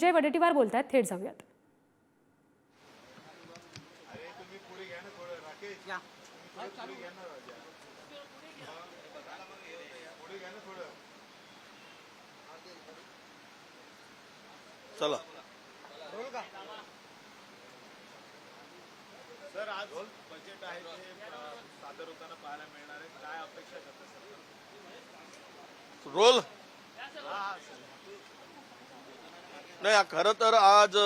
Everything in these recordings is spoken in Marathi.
विजय वडेट्टीवार बोलत आहेत थेट जाऊयात. चला. सर आज बजेट आहे ते अ, सादर होताना पाहायला मिळणार आहे. काय अपेक्षा करता सर? रोल. नाही खरं तर आज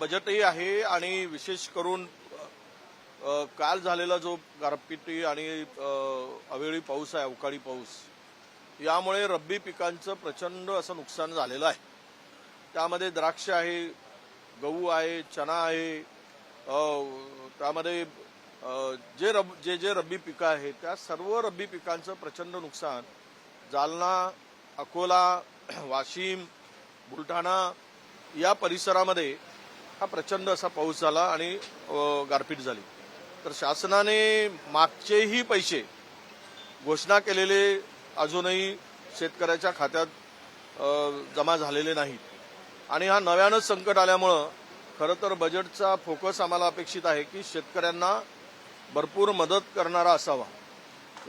बजेटही आहे आणि विशेष करून काल झालेला जो गारपिटी आणि अवेळी पाऊस आहे अवकाळी पाऊस यामुळे रब्बी पिकांचं प्रचंड असं नुकसान झालेलं आहे. त्यामध्ये द्राक्ष आहे गहू आहे चना आहे त्यामध्ये जे रब जे जे रब्बी पिकं आहेत त्या सर्व रब्बी पिकांचं प्रचंड नुकसान जालना अकोला वाशिम बुलढाणा या परिसरामध्ये हा प्रचंड असा पाऊस झाला आणि गारपीट झाली. तर शासनाने मागचेही पैसे घोषणा केलेले अजूनही शेतकऱ्याच्या खात्यात जमा झालेले नाहीत. आणि हा नव्यानंच संकट आल्यामुळं खरं तर बजेटचा फोकस आम्हाला अपेक्षित आहे की शेतकऱ्यांना भरपूर मदत करणारा असावा.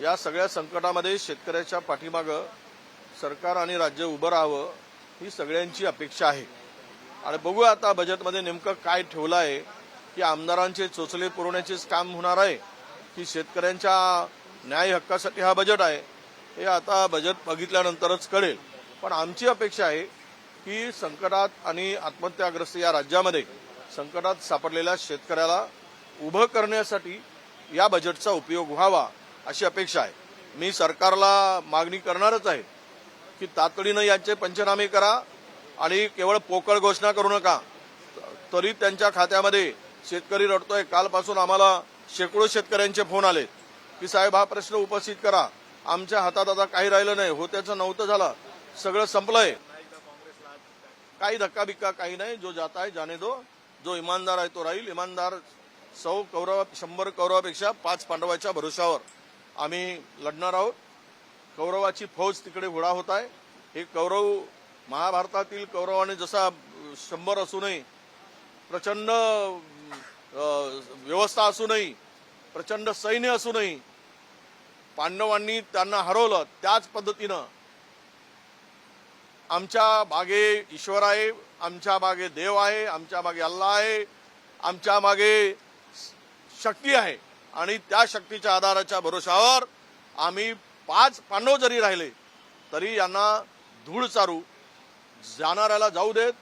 या सगळ्या संकटामध्ये शेतकऱ्याच्या पाठीमागं सरकार आणि राज्य उभं राहावं ही सगळ्यांची अपेक्षा आहे. आणि बघू आता बजेटमध्ये नेमकं काय ठेवलं आहे की आमदारांचे चोचले पुरवण्याचेच काम होणार आहे की शेतकऱ्यांच्या न्याय हक्कासाठी हा बजेट आहे हे आता बजेट बघितल्यानंतरच कळेल. पण आमची अपेक्षा आहे की संकटात आणि आत्महत्याग्रस्त या राज्यामध्ये संकटात सापडलेल्या शेतकऱ्याला उभं करण्यासाठी या बजेटचा उपयोग व्हावा अशी अपेक्षा आहे. मी सरकारला मागणी करणारच आहे की तातडीनं यांचे पंचनामे करा आणि केवळ पोकळ घोषणा करू नका. तरी त्यांच्या खात्यामध्ये शेतकरी रडतोय. कालपासून आम्हाला शेकडो शेतकऱ्यांचे फोन आले. की साहेब हा प्रश्न उपस्थित करा. आमच्या हातात आता काही राहिलं नाही. होत्याचं नव्हतं झालं. सगळं संपलंय. काही धक्का बिक्का काही नाही. जो जाता आहे जाने दो. जो इमानदार आहे तो राहील. इमानदार सौ कौरव शंभर कौरवापेक्षा पाच पांडवाच्या भरोशावर आम्ही लढणार आहोत. कौरवाची फौज तिकडे हुडा होत आहे. हे कौरव महाभारतातील कौरवाने जसा शंभर असूनही प्रचंड व्यवस्था असूनही प्रचंड सैन्य असूनही पांडवांनी त्यांना हरवलं त्याच पद्धतीनं आमच्या मागे ईश्वर आहे आमच्या मागे देव आहे आमच्या मागे अल्ला आहे आमच्या मागे शक्ती आहे. आणि त्या शक्तीच्या आधाराच्या भरोशावर आम्ही पाच पांडव जरी राहिले तरी यांना धूळ चारू. जाणाऱ्याला जाऊ देत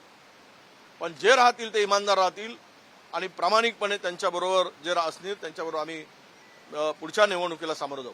पण जे राहतील ते इमानदार राहतील आणि प्रामाणिकपणे त्यांच्याबरोबर जे असतील त्यांच्याबरोबर आम्ही पुढच्या निवडणुकीला सामोरं जाऊ.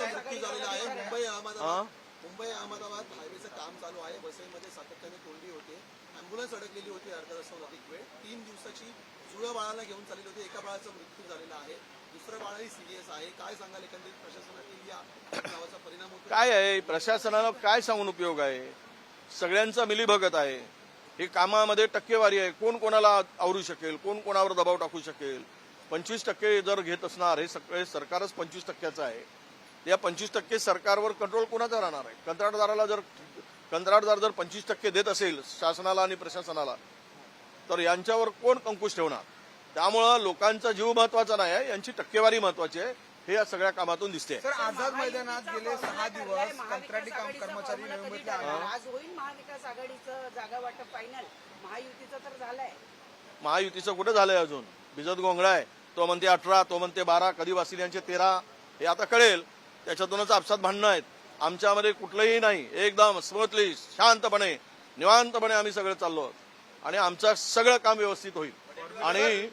मुंबई? अहमदाबाद. मुंबई अहमदाबाद हायवेचं काम चालू आहे. वसईमध्ये सातत्याने कोंडी होते. अँब्युलन्स अडकलेली होती अर्धा अधिक वेळ. तीन दिवसाची जुळ्या बाळाला घेऊन चाललेली होती. एका बाळाचा मृत्यू झालेला आहे. दुसरं बाळही सिरियस आहे. काय सांगाल एकंदरीत प्रशासनातील या नावाचा परिणाम होतो काय आहे? प्रशासनाला काय सांगून उपयोग आहे? सगळ्यांचा मिलीभगत आहे. हे कामामध्ये टक्केवारी आहे. कोण कोणाला आवरू शकेल? कोण कोणावर दबाव टाकू शकेल? पंचवीस टक्के जर घेत असणार हे सगळे सरकारच पंचवीस टक्क्याचं आहे. या पंचवीस टक्के सरकारवर कंट्रोल कोणाचा राहणार आहे? कंत्राटदाराला जर कंत्राटदार जर पंचवीस टक्के देत असेल शासनाला आणि प्रशासनाला तर यांच्यावर कोण अंकुश ठेवणार? त्यामुळं लोकांचा जीव महत्त्वाचा नाही आहे यांची टक्केवारी महत्वाची आहे. हे या सगळ्या कामातून दिसते सर आझाद मैदानात गेले सहा दिवस कंत्राटी काम कर्मचारी मुंबईतले. आज होईल महाविकास आघाडीचं जागा वाटप फायनल महायुतीचं तर झालंय. महायुतीचं कुठं झालंय अजून? भिजत गोंगळा आहे. तो म्हणते अठरा तो म्हणते बारा कधी वासिल्यांचे तेरा हे आता कळेल. त्याच्यातूनच आपसात भांडणं आहेत. आमच्यामध्ये कुठलंही नाही. एकदम स्मूथली शांतपणे निवांतपणे आम्ही सगळं चाललो आहोत. आणि आमचं सगळं काम व्यवस्थित होईल. आणि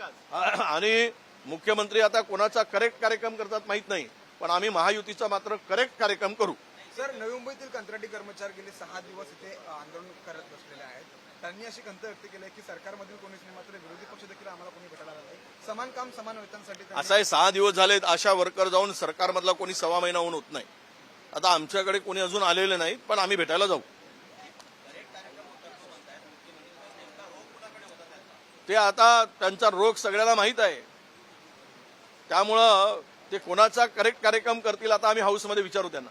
आणि मुख्यमंत्री आता कोणाचा करेक्ट कार्यक्रम करतात माहीत नाही पण आम्ही महायुतीचा मात्र करेक्ट कार्यक्रम करू. सर नवी मुंबईतील कंत्राटी कर्मचारी गेले सहा दिवस इथे आंदोलन करत बसलेले आहेत. त्यांनी अशी खंत व्यक्त केली आहे की सरकारमधील कोणीच नाही मात्र विरोधी पक्ष देखील आम्हाला कोणी भेटायला नाही. समान काम समान वेतनासाठी असं आहे सहा दिवस झालेत अशा वर्कर जाऊन सरकारमधला कोणी सव्वा महिना होऊन होत नाही. आता आमच्याकडे कोणी अजून आलेले नाहीत पण आम्ही भेटायला जाऊ. ते आता त्यांचा रोग सगळ्याला माहीत आहे. त्यामुळं ते कोणाचा करेक्ट कार्यक्रम करतील आता आम्ही हाऊसमध्ये विचारू त्यांना.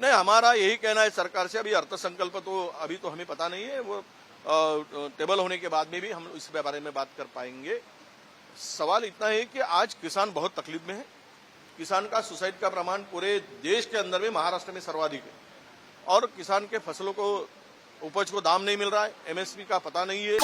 नहीं हमारा यही कहना है सरकार से अभी अर्थसंकल्प तो अभी तो हमें पता नहीं है वो टेबल होने के बाद में भी हम इस बारे में बात कर पाएँगे। सवाल इतना है कि आज किसान बहुत तकलीफ़ में है। किसान का सुसाइड का प्रमाण पूरे देश के अंदर में महाराष्ट्र में सर्वाधिक है। और किसान के फ़सलों को उपज को दाम नहीं मिल रहा है एमएसपी का पता नहीं है।